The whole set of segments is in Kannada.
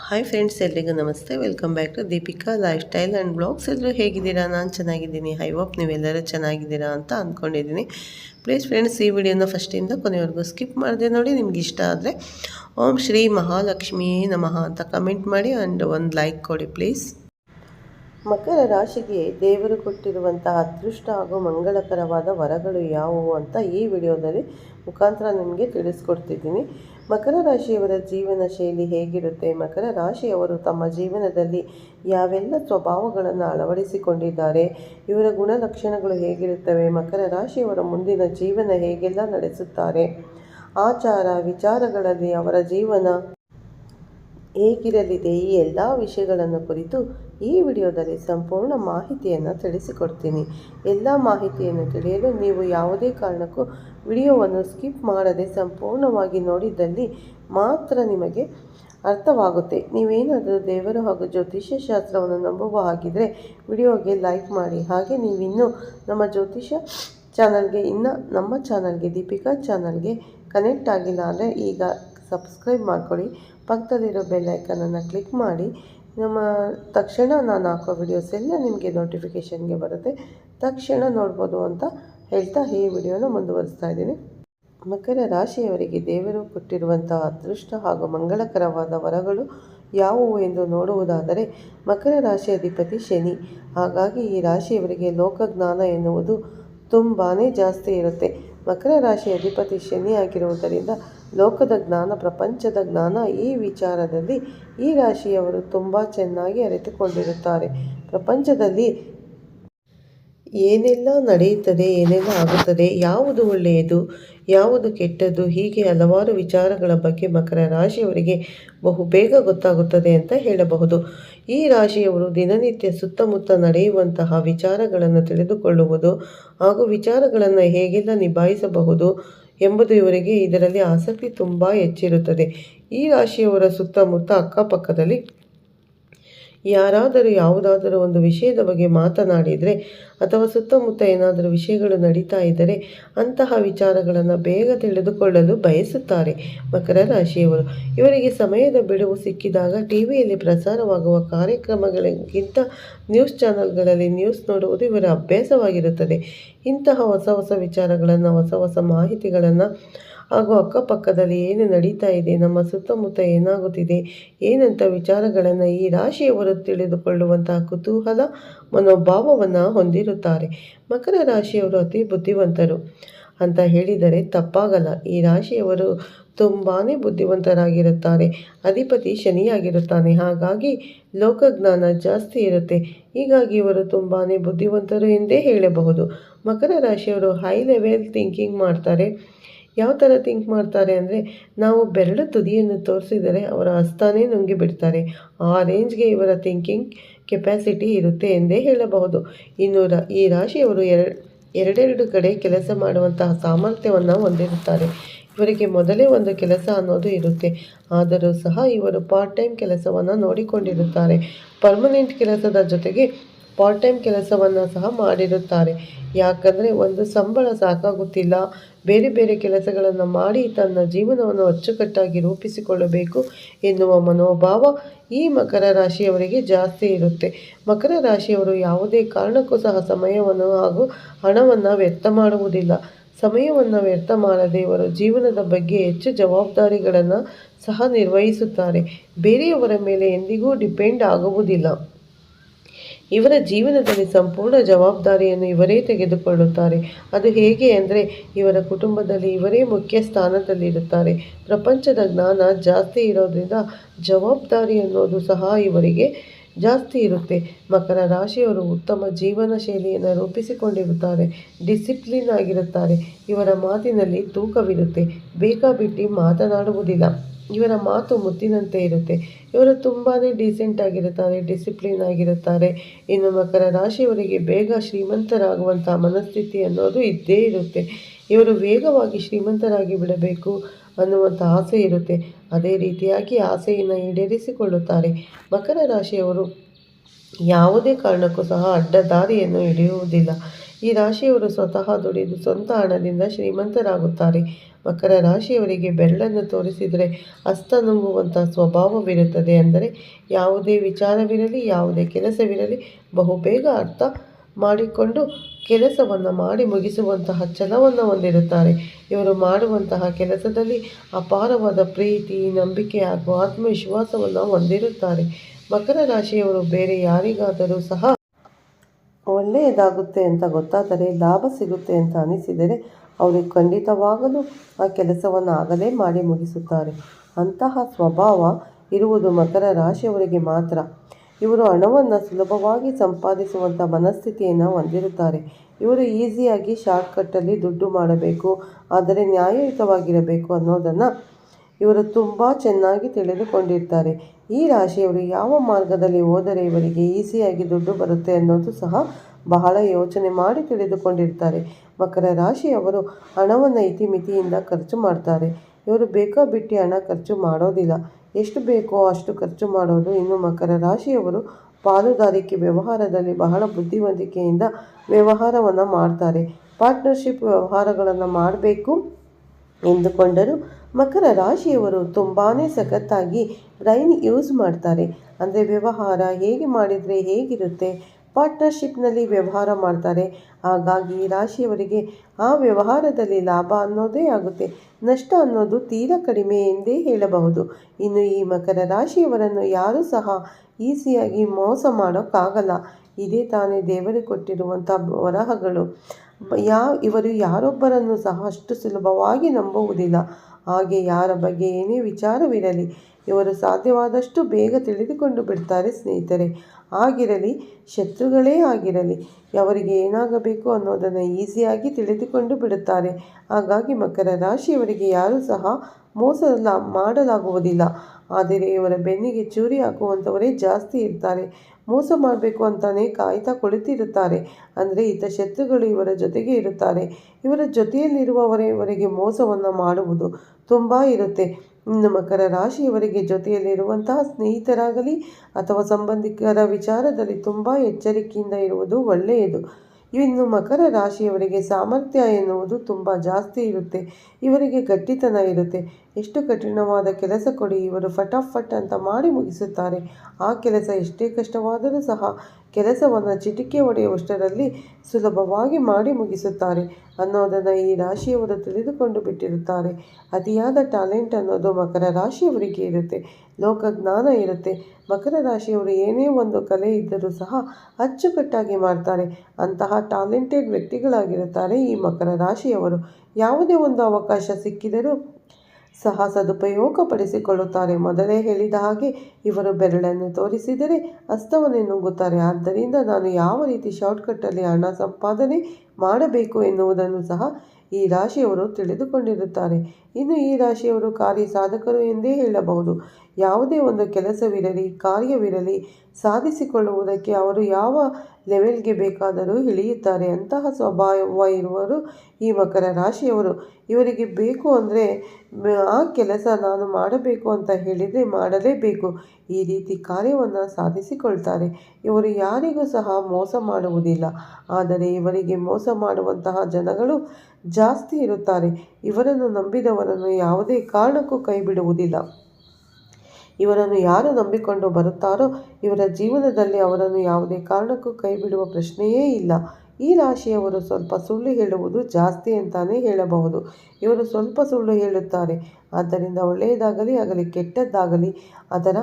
ಹಾಯ್ ಫ್ರೆಂಡ್ಸ್ ಎಲ್ರಿಗೂ ನಮಸ್ತೆ. Welcome back to Deepika lifestyle and blogs ಎಲ್ಲರೂ ಹೇಗಿದ್ದೀರಾ? ನಾನು ಚೆನ್ನಾಗಿದ್ದೀನಿ. ಐ ಹೋಪ್ ನೀವೆಲ್ಲರೂ ಚೆನ್ನಾಗಿದ್ದೀರಾ ಅಂತ ಅಂದ್ಕೊಂಡಿದ್ದೀನಿ ಪ್ಲೀಸ್ ಫ್ರೆಂಡ್ಸ್ ಈ ವಿಡಿಯೋನ ಫಸ್ಟಿಂದ ಕೊನೆವರೆಗೂ ಸ್ಕಿಪ್ ಮಾಡಿದೆ. ನೋಡಿ, ನಿಮ್ಗೆ ಇಷ್ಟ ಆದರೆ ಓಂ ಶ್ರೀ ಮಹಾಲಕ್ಷ್ಮೀ ನಮಃ ಅಂತ ಕಮೆಂಟ್ ಮಾಡಿ ಆ್ಯಂಡ್ ಒಂದು ಲೈಕ್ ಕೊಡಿ ಪ್ಲೀಸ್ ಮಕರ ರಾಶಿಗೆ ದೇವರು ಕೊಟ್ಟಿರುವಂತಹ ಅದೃಷ್ಟ ಹಾಗೂ ಮಂಗಳಕರವಾದ ವರಗಳು ಯಾವುವು ಅಂತ ಈ ವಿಡಿಯೋದಲ್ಲಿ ಮುಖಾಂತರ ನಿಮಗೆ ತಿಳಿಸ್ಕೊಡ್ತಿದ್ದೀನಿ. ಮಕರ ರಾಶಿಯವರ ಜೀವನ ಶೈಲಿ ಹೇಗಿರುತ್ತೆ? ಮಕರ ರಾಶಿಯವರು ತಮ್ಮ ಜೀವನದಲ್ಲಿ ಯಾವೆಲ್ಲ ಸ್ವಭಾವಗಳನ್ನು ಅಳವಡಿಸಿಕೊಂಡಿದ್ದಾರೆ? ಇವರ ಗುಣಲಕ್ಷಣಗಳು ಹೇಗಿರುತ್ತವೆ? ಮಕರ ರಾಶಿಯವರ ಮುಂದಿನ ಜೀವನ ಹೇಗೆಲ್ಲ ನಡೆಸುತ್ತಾರೆ? ಆಚಾರ, ವಿಚಾರಗಳಲ್ಲಿ ಅವರ ಜೀವನ ಹೇಗಿರಲಿದೆ? ಈ ಎಲ್ಲ ವಿಷಯಗಳನ್ನು ಕುರಿತು ಈ ವಿಡಿಯೋದಲ್ಲಿ ಸಂಪೂರ್ಣ ಮಾಹಿತಿಯನ್ನು ತಿಳಿಸಿಕೊಡ್ತೀನಿ. ಎಲ್ಲ ಮಾಹಿತಿಯನ್ನು ತಿಳಿಯಲು ನೀವು ಯಾವುದೇ ಕಾರಣಕ್ಕೂ ವಿಡಿಯೋವನ್ನು ಸ್ಕಿಪ್ ಮಾಡದೆ ಸಂಪೂರ್ಣವಾಗಿ ನೋಡಿದ್ದಲ್ಲಿ ಮಾತ್ರ ನಿಮಗೆ ಅರ್ಥವಾಗುತ್ತೆ. ನೀವೇನಾದರೂ ದೇವರು ಹಾಗೂ ಜ್ಯೋತಿಷ್ಯ ಶಾಸ್ತ್ರವನ್ನು ನಂಬುವ ಹಾಗಿದ್ದರೆ ವಿಡಿಯೋಗೆ ಲೈಕ್ ಮಾಡಿ. ಹಾಗೆ ನೀವಿನ್ನೂ ನಮ್ಮ ಜ್ಯೋತಿಷ್ಯ ಚಾನಲ್ಗೆ, ಇನ್ನು ನಮ್ಮ ಚಾನಲ್ಗೆ, ದೀಪಿಕಾ ಚಾನಲ್ಗೆ ಕನೆಕ್ಟ್ ಆಗಿಲ್ಲ ಅಂದರೆ ಈಗ ಸಬ್ಸ್ಕ್ರೈಬ್ ಮಾಡ್ಕೊಳ್ಳಿ. ಪಕ್ಕದಲ್ಲಿರೋ ಬೆಲ್ಲೈಕನನ್ನು ಕ್ಲಿಕ್ ಮಾಡಿ. ನಮ್ಮ ತಕ್ಷಣ ನಾನು ಹಾಕೋ ವಿಡಿಯೋಸ್ ಎಲ್ಲ ನಿಮಗೆ ನೋಟಿಫಿಕೇಷನ್ಗೆ ಬರುತ್ತೆ. ತಕ್ಷಣ ನೋಡ್ಬೋದು ಅಂತ ಹೇಳ್ತಾ ಈ ವಿಡಿಯೋನ ಮುಂದುವರಿಸ್ತಾ ಇದ್ದೀನಿ. ಮಕರ ರಾಶಿಯವರಿಗೆ ದೇವರು ಕೊಟ್ಟಿರುವಂತಹ ಅದೃಷ್ಟ ಹಾಗೂ ಮಂಗಳಕರವಾದ ವರಗಳು ಯಾವುವು ಎಂದು ನೋಡುವುದಾದರೆ ಮಕರ ರಾಶಿ ಅಧಿಪತಿ ಶನಿ. ಹಾಗಾಗಿ ಈ ರಾಶಿಯವರಿಗೆ ಲೋಕಜ್ಞಾನ ಎನ್ನುವುದು ತುಂಬಾ ಜಾಸ್ತಿ ಇರುತ್ತೆ. ಮಕರ ರಾಶಿ ಅಧಿಪತಿ ಶನಿ ಆಗಿರುವುದರಿಂದ ಲೋಕದ ಜ್ಞಾನ, ಪ್ರಪಂಚದ ಜ್ಞಾನ ಈ ವಿಚಾರದಲ್ಲಿ ಈ ರಾಶಿಯವರು ತುಂಬ ಚೆನ್ನಾಗಿ ಅರಿತುಕೊಂಡಿರುತ್ತಾರೆ. ಪ್ರಪಂಚದಲ್ಲಿ ಏನೆಲ್ಲ ನಡೆಯುತ್ತದೆ, ಏನೆಲ್ಲ ಆಗುತ್ತದೆ, ಯಾವುದು ಒಳ್ಳೆಯದು, ಯಾವುದು ಕೆಟ್ಟದ್ದು, ಹೀಗೆ ಹಲವಾರು ವಿಚಾರಗಳ ಬಗ್ಗೆ ಮಕರ ರಾಶಿಯವರಿಗೆ ಬಹು ಬೇಗ ಗೊತ್ತಾಗುತ್ತದೆ ಅಂತ ಹೇಳಬಹುದು. ಈ ರಾಶಿಯವರು ದಿನನಿತ್ಯ ಸುತ್ತಮುತ್ತ ನಡೆಯುವಂತಹ ವಿಚಾರಗಳನ್ನು ತಿಳಿದುಕೊಳ್ಳುವುದು ಹಾಗೂ ವಿಚಾರಗಳನ್ನು ಹೇಗೆಲ್ಲ ನಿಭಾಯಿಸಬಹುದು ಎಂಬುದು ಇವರಿಗೆ ಇದರಲ್ಲಿ ಆಸಕ್ತಿ ತುಂಬ ಹೆಚ್ಚಿರುತ್ತದೆ. ಈ ರಾಶಿಯವರ ಸುತ್ತಮುತ್ತ ಅಕ್ಕಪಕ್ಕದಲ್ಲಿ ಯಾರಾದರೂ ಯಾವುದಾದರೂ ಒಂದು ವಿಷಯದ ಬಗ್ಗೆ ಮಾತನಾಡಿದರೆ ಅಥವಾ ಸುತ್ತಮುತ್ತ ಏನಾದರೂ ವಿಷಯಗಳು ನಡೀತಾ ಇದ್ದರೆ ಅಂತಹ ವಿಚಾರಗಳನ್ನು ಬೇಗ ತಿಳಿದುಕೊಳ್ಳಲು ಬಯಸುತ್ತಾರೆ ಮಕರ ರಾಶಿಯವರು. ಇವರಿಗೆ ಸಮಯದ ಬಿಡುವು ಸಿಕ್ಕಿದಾಗ ಟಿವಿಯಲ್ಲಿ ಪ್ರಸಾರವಾಗುವ ಕಾರ್ಯಕ್ರಮಗಳಿಗಿಂತ ನ್ಯೂಸ್ ಚಾನಲ್ಗಳಲ್ಲಿ ನ್ಯೂಸ್ ನೋಡುವುದು ಇವರ ಅಭ್ಯಾಸವಾಗಿರುತ್ತದೆ. ಇಂತಹ ಹೊಸ ಹೊಸ ವಿಚಾರಗಳನ್ನು, ಹೊಸ ಹೊಸ ಮಾಹಿತಿಗಳನ್ನು ಹಾಗೂ ಅಕ್ಕಪಕ್ಕದಲ್ಲಿ ಏನು ನಡೀತಾ ಇದೆ, ನಮ್ಮ ಸುತ್ತಮುತ್ತ ಏನಾಗುತ್ತಿದೆ, ಏನಂತ ವಿಚಾರಗಳನ್ನು ಈ ರಾಶಿಯವರು ತಿಳಿದುಕೊಳ್ಳುವಂತಹ ಕುತೂಹಲ, ಮನೋಭಾವವನ್ನು ಹೊಂದಿರುತ್ತಾರೆ. ಮಕರ ರಾಶಿಯವರು ಅತಿ ಬುದ್ಧಿವಂತರು. ಅಂತ ಹೇಳಿದರೆ ತಪ್ಪಾಗಲ್ಲ. ಈ ರಾಶಿಯವರು ತುಂಬಾ ಬುದ್ಧಿವಂತರಾಗಿರುತ್ತಾರೆ. ಅಧಿಪತಿ ಶನಿಯಾಗಿರುತ್ತಾನೆ. ಹಾಗಾಗಿ ಲೋಕಜ್ಞಾನ ಜಾಸ್ತಿ ಇರುತ್ತೆ. ಹೀಗಾಗಿ ಇವರು ತುಂಬಾ ಬುದ್ಧಿವಂತರು ಎಂದೇ ಹೇಳಬಹುದು. ಮಕರ ರಾಶಿಯವರು ಹೈ ಲೆವೆಲ್ ಥಿಂಕಿಂಗ್ ಮಾಡ್ತಾರೆ. ಯಾವ ಥರ ಥಿಂಕ್ ಮಾಡ್ತಾರೆ ಅಂದರೆ ನಾವು ಬೆರಳು ತುದಿಯನ್ನು ತೋರಿಸಿದರೆ ಅವರ ಹಸ್ತಾನೇ ನುಂಗಿ ಬಿಡ್ತಾರೆ. ಆ ರೇಂಜ್ಗೆ ಇವರ ಥಿಂಕಿಂಗ್ ಕೆಪ್ಯಾಸಿಟಿ ಇರುತ್ತೆ ಎಂದೇ ಹೇಳಬಹುದು. ಇನ್ನು ರ ಈ ರಾಶಿಯವರು ಎರಡು, ಎರಡೆರಡು ಕಡೆ ಕೆಲಸ ಮಾಡುವಂತಹ ಸಾಮರ್ಥ್ಯವನ್ನು ಹೊಂದಿರುತ್ತಾರೆ. ಇವರಿಗೆ ಮೊದಲೇ ಒಂದು ಕೆಲಸ ಅನ್ನೋದು ಇರುತ್ತೆ. ಆದರೂ ಸಹ ಇವರು ಪಾರ್ಟ್ ಟೈಮ್ ಕೆಲಸವನ್ನು ನೋಡಿಕೊಂಡಿರುತ್ತಾರೆ. ಪರ್ಮನೆಂಟ್ ಕೆಲಸದ ಜೊತೆಗೆ ಪಾರ್ಟ್ ಟೈಮ್ ಕೆಲಸವನ್ನು ಸಹ ಮಾಡಿರುತ್ತಾರೆ. ಯಾಕಂದರೆ ಒಂದು ಸಂಬಳ ಸಾಕಾಗುತ್ತಿಲ್ಲ. ಬೇರೆ ಬೇರೆ ಕೆಲಸಗಳನ್ನು ಮಾಡಿ ತನ್ನ ಜೀವನವನ್ನು ಅಚ್ಚುಕಟ್ಟಾಗಿ ರೂಪಿಸಿಕೊಳ್ಳಬೇಕು ಎನ್ನುವ ಮನೋಭಾವ ಈ ಮಕರ ರಾಶಿಯವರಿಗೆ ಜಾಸ್ತಿ ಇರುತ್ತೆ. ಮಕರ ರಾಶಿಯವರು ಯಾವುದೇ ಕಾರಣಕ್ಕೂ ಸಹ ಸಮಯವನ್ನು ಹಾಗೂ ಹಣವನ್ನು ವ್ಯರ್ಥ ಮಾಡುವುದಿಲ್ಲ. ಸಮಯವನ್ನು ವ್ಯರ್ಥ ಮಾಡದೆ ಇವರು ಜೀವನದ ಬಗ್ಗೆ ಹೆಚ್ಚು ಜವಾಬ್ದಾರಿಗಳನ್ನು ಸಹ ನಿರ್ವಹಿಸುತ್ತಾರೆ. ಬೇರೆಯವರ ಮೇಲೆ ಎಂದಿಗೂ ಡಿಪೆಂಡ್ ಆಗುವುದಿಲ್ಲ. ಇವರ ಜೀವನದಲ್ಲಿ ಸಂಪೂರ್ಣ ಜವಾಬ್ದಾರಿಯನ್ನು ಇವರೇ ತೆಗೆದುಕೊಳ್ಳುತ್ತಾರೆ. ಅದು ಹೇಗೆ ಅಂದರೆ, ಇವರ ಕುಟುಂಬದಲ್ಲಿ ಇವರೇ ಮುಖ್ಯ ಸ್ಥಾನದಲ್ಲಿರುತ್ತಾರೆ. ಪ್ರಪಂಚದ ಜ್ಞಾನ ಜಾಸ್ತಿ ಇರೋದ್ರಿಂದ ಜವಾಬ್ದಾರಿ ಅನ್ನೋದು ಸಹ ಇವರಿಗೆ ಜಾಸ್ತಿ ಇರುತ್ತೆ. ಮಕರ ರಾಶಿಯವರು ಉತ್ತಮ ಜೀವನ ಶೈಲಿಯನ್ನು ರೂಪಿಸಿಕೊಂಡಿರುತ್ತಾರೆ. ಡಿಸಿಪ್ಲಿನ್ ಆಗಿರುತ್ತಾರೆ. ಇವರ ಮಾತಿನಲ್ಲಿ ತೂಕವಿರುತ್ತೆ. ಬೇಕಾಬಿಟ್ಟಿ ಮಾತನಾಡುವುದಿಲ್ಲ. ಇವರ ಮಾತು ಮುತ್ತಿನಂತೆ ಇರುತ್ತೆ. ಇವರು ತುಂಬಾ ಡೀಸೆಂಟ್ ಆಗಿರುತ್ತಾರೆ ಡಿಸಿಪ್ಲಿನ್ ಆಗಿರುತ್ತಾರೆ ಇನ್ನು ಮಕರ ರಾಶಿಯವರಿಗೆ ಬೇಗ ಶ್ರೀಮಂತರಾಗುವಂಥ ಮನಸ್ಥಿತಿ ಅನ್ನೋದು ಇದ್ದೇ ಇರುತ್ತೆ. ಇವರು ವೇಗವಾಗಿ ಶ್ರೀಮಂತರಾಗಿ ಬಿಡಬೇಕು ಅನ್ನುವಂಥ ಆಸೆ ಇರುತ್ತೆ. ಅದೇ ರೀತಿಯಾಗಿ ಆಸೆಯನ್ನು ಈಡೇರಿಸಿಕೊಳ್ಳುತ್ತಾರೆ. ಮಕರ ರಾಶಿಯವರು ಯಾವುದೇ ಕಾರಣಕ್ಕೂ ಸಹ ಅಡ್ಡದಾರಿಯನ್ನು ಹಿಡಿಯುವುದಿಲ್ಲ. ಈ ರಾಶಿಯವರು ಸ್ವತಃ ದುಡಿದು ಸ್ವಂತ ಹಣದಿಂದ ಶ್ರೀಮಂತರಾಗುತ್ತಾರೆ. ಮಕರ ರಾಶಿಯವರಿಗೆ ಬೆರಳನ್ನು ತೋರಿಸಿದರೆ ಹಸ್ತ ನುಂಗುವಂಥ ಸ್ವಭಾವವಿರುತ್ತದೆ ಅಂದರೆ ಯಾವುದೇ ವಿಚಾರವಿರಲಿ, ಯಾವುದೇ ಕೆಲಸವಿರಲಿ ಬಹುಬೇಗ ಅರ್ಥ ಮಾಡಿಕೊಂಡು ಕೆಲಸವನ್ನು ಮಾಡಿ ಮುಗಿಸುವಂತಹ ಛಲವನ್ನು ಹೊಂದಿರುತ್ತಾರೆ. ಇವರು ಮಾಡುವಂತಹ ಕೆಲಸದಲ್ಲಿ ಅಪಾರವಾದ ಪ್ರೀತಿ, ನಂಬಿಕೆ ಹಾಗೂ ಆತ್ಮವಿಶ್ವಾಸವನ್ನು ಹೊಂದಿರುತ್ತಾರೆ. ಮಕರ ರಾಶಿಯವರು ಬೇರೆ ಯಾರಿಗಾದರೂ ಸಹ ಒಳ್ಳೆಯದಾಗುತ್ತೆ ಅಂತ ಗೊತ್ತಾದರೆ, ಲಾಭ ಸಿಗುತ್ತೆ ಅಂತ ಅನಿಸಿದರೆ ಅವರು ಖಂಡಿತವಾಗಲೂ ಆ ಕೆಲಸವನ್ನು ಆಗಲೇ ಮಾಡಿ ಮುಗಿಸುತ್ತಾರೆ. ಅಂತಹ ಸ್ವಭಾವ ಇರುವುದು ಮಕರ ರಾಶಿಯವರಿಗೆ ಮಾತ್ರ. ಇವರು ಹಣವನ್ನು ಸುಲಭವಾಗಿ ಸಂಪಾದಿಸುವಂಥ ಮನಸ್ಥಿತಿಯನ್ನು ಹೊಂದಿರುತ್ತಾರೆ. ಇವರು ಈಸಿಯಾಗಿ ಶಾರ್ಟ್ಕಟ್ಟಲ್ಲಿ ದುಡ್ಡು ಮಾಡಬೇಕು, ಆದರೆ ನ್ಯಾಯಯುತವಾಗಿರಬೇಕು ಅನ್ನೋದನ್ನು ಇವರು ತುಂಬ ಚೆನ್ನಾಗಿ ತಿಳಿದುಕೊಂಡಿರ್ತಾರೆ. ಈ ರಾಶಿಯವರು ಯಾವ ಮಾರ್ಗದಲ್ಲಿ ಹೋದರೆ ಇವರಿಗೆ ಈಸಿಯಾಗಿ ದುಡ್ಡು ಬರುತ್ತೆ ಅನ್ನೋದು ಸಹ ಬಹಳ ಯೋಚನೆ ಮಾಡಿ ತಿಳಿದುಕೊಂಡಿರ್ತಾರೆ. ಮಕರ ರಾಶಿಯವರು ಹಣವನ್ನು ಇತಿಮಿತಿಯಿಂದ ಖರ್ಚು ಮಾಡ್ತಾರೆ. ಇವರು ಬೇಕಾಬಿಟ್ಟಿ ಹಣ ಖರ್ಚು ಮಾಡೋದಿಲ್ಲ. ಎಷ್ಟು ಬೇಕೋ ಅಷ್ಟು ಖರ್ಚು ಮಾಡೋದು ಇನ್ನು ಮಕರ ರಾಶಿಯವರು ಪಾಲುದಾರಿಕೆ ವ್ಯವಹಾರದಲ್ಲಿ ಬಹಳ ಬುದ್ಧಿವಂತಿಕೆಯಿಂದ ವ್ಯವಹಾರವನ್ನು ಮಾಡ್ತಾರೆ. ಪಾರ್ಟ್ನರ್ಶಿಪ್ ವ್ಯವಹಾರಗಳನ್ನು ಮಾಡಬೇಕು. ಎಂದುಕೊಂಡರೂ. ಮಕರ ರಾಶಿಯವರು ತುಂಬಾ ಸಖತ್ತಾಗಿ ಬ್ರೈನ್ ಯೂಸ್ ಮಾಡ್ತಾರೆ. ಅಂದರೆ ವ್ಯವಹಾರ ಹೇಗೆ ಮಾಡಿದರೆ ಹೇಗಿರುತ್ತೆ? ಪಾರ್ಟ್ನರ್ಶಿಪ್ನಲ್ಲಿ ವ್ಯವಹಾರ ಮಾಡ್ತಾರೆ. ಹಾಗಾಗಿ ರಾಶಿಯವರಿಗೆ ಆ ವ್ಯವಹಾರದಲ್ಲಿ ಲಾಭ ಅನ್ನೋದೇ ಆಗುತ್ತೆ. ನಷ್ಟ ಅನ್ನೋದು ತೀರಾ ಕಡಿಮೆ ಎಂದೇ ಹೇಳಬಹುದು. ಇನ್ನು ಈ ಮಕರ ರಾಶಿಯವರನ್ನು ಯಾರೂ ಸಹ ಈಸಿಯಾಗಿ ಮೋಸ ಮಾಡೋಕ್ಕಾಗಲ್ಲ. ಇದೇ ತಾನೇ ದೇವರು ಕೊಟ್ಟಿರುವಂಥ ವರಹಗಳು. ಯಾ ಇವರು ಯಾರೊಬ್ಬರನ್ನು ಸಹ ಅಷ್ಟು ಸುಲಭವಾಗಿ ನಂಬುವುದಿಲ್ಲ. ಹಾಗೆ ಯಾರ ಬಗ್ಗೆ ಏನೇ ವಿಚಾರವಿರಲಿ ಇವರು ಸಾಧ್ಯವಾದಷ್ಟು ಬೇಗ ತಿಳಿದುಕೊಂಡು ಬಿಡ್ತಾರೆ ಸ್ನೇಹಿತರೆ. ಆಗಿರಲಿ, ಶತ್ರುಗಳೇ ಆಗಿರಲಿ ಅವರಿಗೆ ಏನಾಗಬೇಕು ಅನ್ನೋದನ್ನು ಈಸಿಯಾಗಿ ತಿಳಿದುಕೊಂಡು ಬಿಡುತ್ತಾರೆ. ಹಾಗಾಗಿ ಮಕರ ರಾಶಿಯವರಿಗೆ ಯಾರೂ ಸಹ ಮೋಸ ಮಾಡಲಾಗುವುದಿಲ್ಲ. ಆದರೆ ಇವರ ಬೆನ್ನಿಗೆ ಚೂರಿ ಹಾಕುವಂಥವರೇ ಜಾಸ್ತಿ ಇರ್ತಾರೆ. ಮೋಸ ಮಾಡಬೇಕು ಅಂತಲೇ ಕಾಯ್ತಾ ಕುಳಿತಿರುತ್ತಾರೆ. ಅಂದರೆ ಈತ ಶತ್ರುಗಳು ಇವರ ಜೊತೆಗೆ ಇರುತ್ತಾರೆ. ಇವರ ಜೊತೆಯಲ್ಲಿರುವವರೇ ಇವರಿಗೆ ಮೋಸವನ್ನು ಮಾಡುವುದು ತುಂಬ ಇರುತ್ತೆ. ಇನ್ನು ಮಕರ ರಾಶಿಯವರಿಗೆ ಜೊತೆಯಲ್ಲಿರುವಂತಹ ಸ್ನೇಹಿತರಾಗಲಿ ಅಥವಾ ಸಂಬಂಧಿಕರ ವಿಚಾರದಲ್ಲಿ ತುಂಬ ಎಚ್ಚರಿಕೆಯಿಂದ ಇರುವುದು ಒಳ್ಳೆಯದು. ಇನ್ನು ಮಕರ ರಾಶಿಯವರಿಗೆ ಸಾಮರ್ಥ್ಯ ಎನ್ನುವುದು ತುಂಬ ಜಾಸ್ತಿ ಇರುತ್ತೆ. ಇವರಿಗೆ ಗಟ್ಟಿತನ ಇರುತ್ತೆ. ಎಷ್ಟು ಕಠಿಣವಾದ ಕೆಲಸ ಕೊಡಿ, ಇವರು ಫಟಾಫಟ್ ಅಂತ ಮಾಡಿ ಮುಗಿಸುತ್ತಾರೆ. ಆ ಕೆಲಸ ಎಷ್ಟೇ ಕಷ್ಟವಾದರೂ ಸಹ ಕೆಲಸವನ್ನು ಚಿಟಿಕೆ ಹೊಡೆಯುವಷ್ಟರಲ್ಲಿ ಸುಲಭವಾಗಿ ಮಾಡಿ ಮುಗಿಸುತ್ತಾರೆ ಅನ್ನೋದನ್ನು ಈ ರಾಶಿಯವರು ತಿಳಿದುಕೊಂಡು ಬಿಟ್ಟಿರುತ್ತಾರೆ. ಅತಿಯಾದ ಟ್ಯಾಲೆಂಟ್ ಅನ್ನೋದು ಮಕರ ರಾಶಿಯವರಿಗೆ ಇರುತ್ತೆ. ಲೋಕಜ್ಞಾನ ಇರುತ್ತೆ. ಮಕರ ರಾಶಿಯವರು ಏನೇ ಒಂದು ಕಲೆ ಇದ್ದರೂ ಸಹ ಅಚ್ಚುಕಟ್ಟಾಗಿ ಮಾಡ್ತಾರೆ. ಅಂತಹ ಟ್ಯಾಲೆಂಟೆಡ್ ವ್ಯಕ್ತಿಗಳಾಗಿರುತ್ತಾರೆ ಈ ಮಕರ ರಾಶಿಯವರು. ಯಾವುದೇ ಒಂದು ಅವಕಾಶ ಸಿಕ್ಕಿದರೂ ಸಹ ಸದುಪಯೋಗಪಡಿಸಿಕೊಳ್ಳುತ್ತಾರೆ ಮೊದಲೇ ಹೇಳಿದ ಹಾಗೆ ಇವರು ಬೆರಳನ್ನು ತೋರಿಸಿದರೆ ಹಸ್ತವನ್ನೇ ನುಂಗುತ್ತಾರೆ. ಆದ್ದರಿಂದ ನಾನು ಯಾವ ರೀತಿ ಶಾರ್ಟ್ಕಟ್ಟಲ್ಲಿ ಹಣ ಸಂಪಾದನೆ ಮಾಡಬೇಕು ಎನ್ನುವುದನ್ನು ಸಹ ಈ ರಾಶಿಯವರು ತಿಳಿದುಕೊಂಡಿರುತ್ತಾರೆ. ಇನ್ನು ಈ ರಾಶಿಯವರು ಕಾರ್ಯ ಸಾಧಕರು ಎಂದೇ ಹೇಳಬಹುದು. ಯಾವುದೇ ಒಂದು ಕೆಲಸವಿರಲಿ, ಕಾರ್ಯವಿರಲಿ ಸಾಧಿಸಿಕೊಳ್ಳುವುದಕ್ಕೆ ಅವರು ಯಾವ ಲೆವೆಲ್ಗೆ ಬೇಕಾದರೂ ಇಳಿಯುತ್ತಾರೆ. ಅಂತಹ ಸ್ವಭಾವ ಇರುವರು ಈ ಮಕರ ರಾಶಿಯವರು. ಇವರಿಗೆ ಬೇಕು ಅಂದರೆ ಆ ಕೆಲಸ ನಾನು ಮಾಡಬೇಕು ಅಂತ ಹೇಳಿದರೆ ಮಾಡಲೇಬೇಕು. ಈ ರೀತಿ ಕಾರ್ಯವನ್ನು ಸಾಧಿಸಿಕೊಳ್ತಾರೆ. ಇವರು ಯಾರಿಗೂ ಸಹ ಮೋಸ ಮಾಡುವುದಿಲ್ಲ. ಆದರೆ ಇವರಿಗೆ ಮೋಸ ಮಾಡುವಂತಹ ಜನಗಳು ಜಾಸ್ತಿ ಇರುತ್ತಾರೆ. ಇವರನ್ನು ನಂಬಿದವರನ್ನು ಯಾವುದೇ ಕಾರಣಕ್ಕೂ ಕೈ ಬಿಡುವುದಿಲ್ಲ ಇವರನ್ನು ಯಾರು ನಂಬಿಕೊಂಡು ಬರುತ್ತಾರೋ ಇವರ ಜೀವನದಲ್ಲಿ ಅವರನ್ನು ಯಾವುದೇ ಕಾರಣಕ್ಕೂ ಕೈಬಿಡುವ ಪ್ರಶ್ನೆಯೇ ಇಲ್ಲ. ಈ ರಾಶಿಯವರು ಸ್ವಲ್ಪ ಸುಳ್ಳು ಹೇಳುವುದು ಜಾಸ್ತಿ ಅಂತಾನೆ ಹೇಳಬಹುದು. ಇವರು ಸ್ವಲ್ಪ ಸುಳ್ಳು ಹೇಳುತ್ತಾರೆ. ಆದ್ದರಿಂದ ಒಳ್ಳೆಯದಾಗಲಿ ಆಗಲಿ ಕೆಟ್ಟದ್ದಾಗಲಿ ಅದರ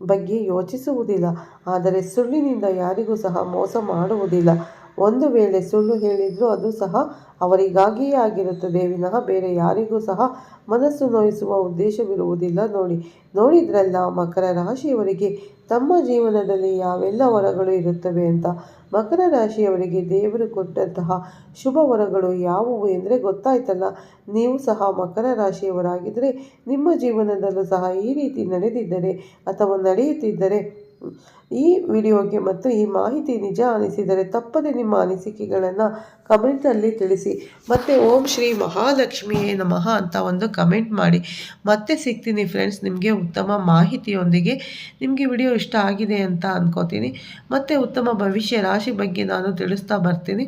ಬಗ್ಗೆ ಯೋಚಿಸುವುದಿಲ್ಲ. ಆದರೆ ಸುಳ್ಳಿನಿಂದ ಯಾರಿಗೂ ಸಹ ಮೋಸ ಮಾಡುವುದಿಲ್ಲ. ಒಂದು ವೇಳೆ ಸುಳ್ಳು ಹೇಳಿದರೂ ಅದು ಸಹ ಅವರಿಗಾಗಿಯೇ ಆಗಿರುತ್ತದೆ. ವಿನಃ ಬೇರೆ ಯಾರಿಗೂ ಸಹ ಮನಸ್ಸು ನೋಯಿಸುವ ಉದ್ದೇಶವಿರುವುದಿಲ್ಲ. ನೋಡಿ, ನೋಡಿದ್ರಲ್ಲ ಮಕರ ರಾಶಿಯವರಿಗೆ ತಮ್ಮ ಜೀವನದಲ್ಲಿ ಯಾವೆಲ್ಲ ವರಗಳು ಇರುತ್ತವೆ ಅಂತ. ಮಕರ ರಾಶಿಯವರಿಗೆ ದೇವರು ಕೊಟ್ಟಂತಹ ಶುಭ ವರಗಳು ಯಾವುವು ಎಂದರೆ ಗೊತ್ತಾಯ್ತಲ್ಲ. ನೀವು ಸಹ ಮಕರ ರಾಶಿಯವರಾಗಿದ್ದರೆ ನಿಮ್ಮ ಜೀವನದಲ್ಲೂ ಸಹ ಈ ರೀತಿ ನಡೆದಿದ್ದರೆ ಅಥವಾ ನಡೆಯುತ್ತಿದ್ದರೆ ಈ ವಿಡಿಯೋಗೆ ಮತ್ತು ಈ ಮಾಹಿತಿ ನಿಜ ಅನಿಸಿದರೆ ತಪ್ಪದೆ ನಿಮ್ಮ ಅನಿಸಿಕೆಗಳನ್ನು ಕಮೆಂಟಲ್ಲಿ ತಿಳಿಸಿ. ಮತ್ತು ಓಂ ಶ್ರೀ ಮಹಾಲಕ್ಷ್ಮಿಯೇ ನಮಃ ಅಂತ ಒಂದು ಕಮೆಂಟ್ ಮಾಡಿ. ಮತ್ತೆ ಸಿಗ್ತೀನಿ ಫ್ರೆಂಡ್ಸ್, ನಿಮಗೆ ಉತ್ತಮ ಮಾಹಿತಿಯೊಂದಿಗೆ. ನಿಮಗೆ ವಿಡಿಯೋ ಇಷ್ಟ ಆಗಿದೆ ಅಂತ ಅಂದ್ಕೋತೀನಿ ಮತ್ತು ಉತ್ತಮ ಭವಿಷ್ಯ ರಾಶಿ ಬಗ್ಗೆ ನಾನು ತಿಳಿಸ್ತಾ ಬರ್ತೀನಿ.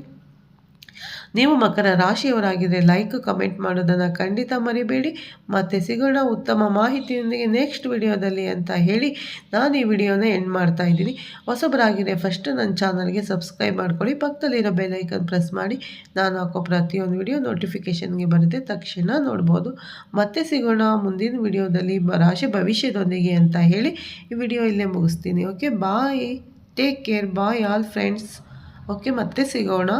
ನೀವು ಮಕರ ರಾಶಿಯವರಾಗಿದ್ದರೆ ಲೈಕ್ ಕಮೆಂಟ್ ಮಾಡೋದನ್ನು ಖಂಡಿತ ಮರಿಬೇಡಿ. ಮತ್ತೆ ಸಿಗೋಣ ಉತ್ತಮ ಮಾಹಿತಿಯೊಂದಿಗೆ ನೆಕ್ಸ್ಟ್ ವಿಡಿಯೋದಲ್ಲಿ ಅಂತ ಹೇಳಿ ನಾನು ಈ ವಿಡಿಯೋನ ಎಂಡ್ ಮಾಡ್ತಾ ಇದ್ದೀನಿ. ಹೊಸಬರಾಗಿದೆ ಫಸ್ಟ್ ನನ್ನ ಚಾನಲ್ಗೆ ಸಬ್ಸ್ಕ್ರೈಬ್ ಮಾಡ್ಕೊಳ್ಳಿ. ಪಕ್ಕದಲ್ಲಿರೋ ಬೆಲೈಕನ್ ಪ್ರೆಸ್ ಮಾಡಿ. ನಾನು ಹಾಕೋ ಪ್ರತಿಯೊಂದು ವಿಡಿಯೋ ನೋಟಿಫಿಕೇಷನ್ಗೆ ಬರುತ್ತೆ. ತಕ್ಷಣ ನೋಡ್ಬೋದು. ಮತ್ತೆ ಸಿಗೋಣ ಮುಂದಿನ ವಿಡಿಯೋದಲ್ಲಿ ರಾಶಿ ಭವಿಷ್ಯದೊಂದಿಗೆ ಅಂತ ಹೇಳಿ ಈ ವಿಡಿಯೋ ಇಲ್ಲೇ ಮುಗಿಸ್ತೀನಿ. Okay bye take care bye all friends okay ಮತ್ತೆ ಸಿಗೋಣ.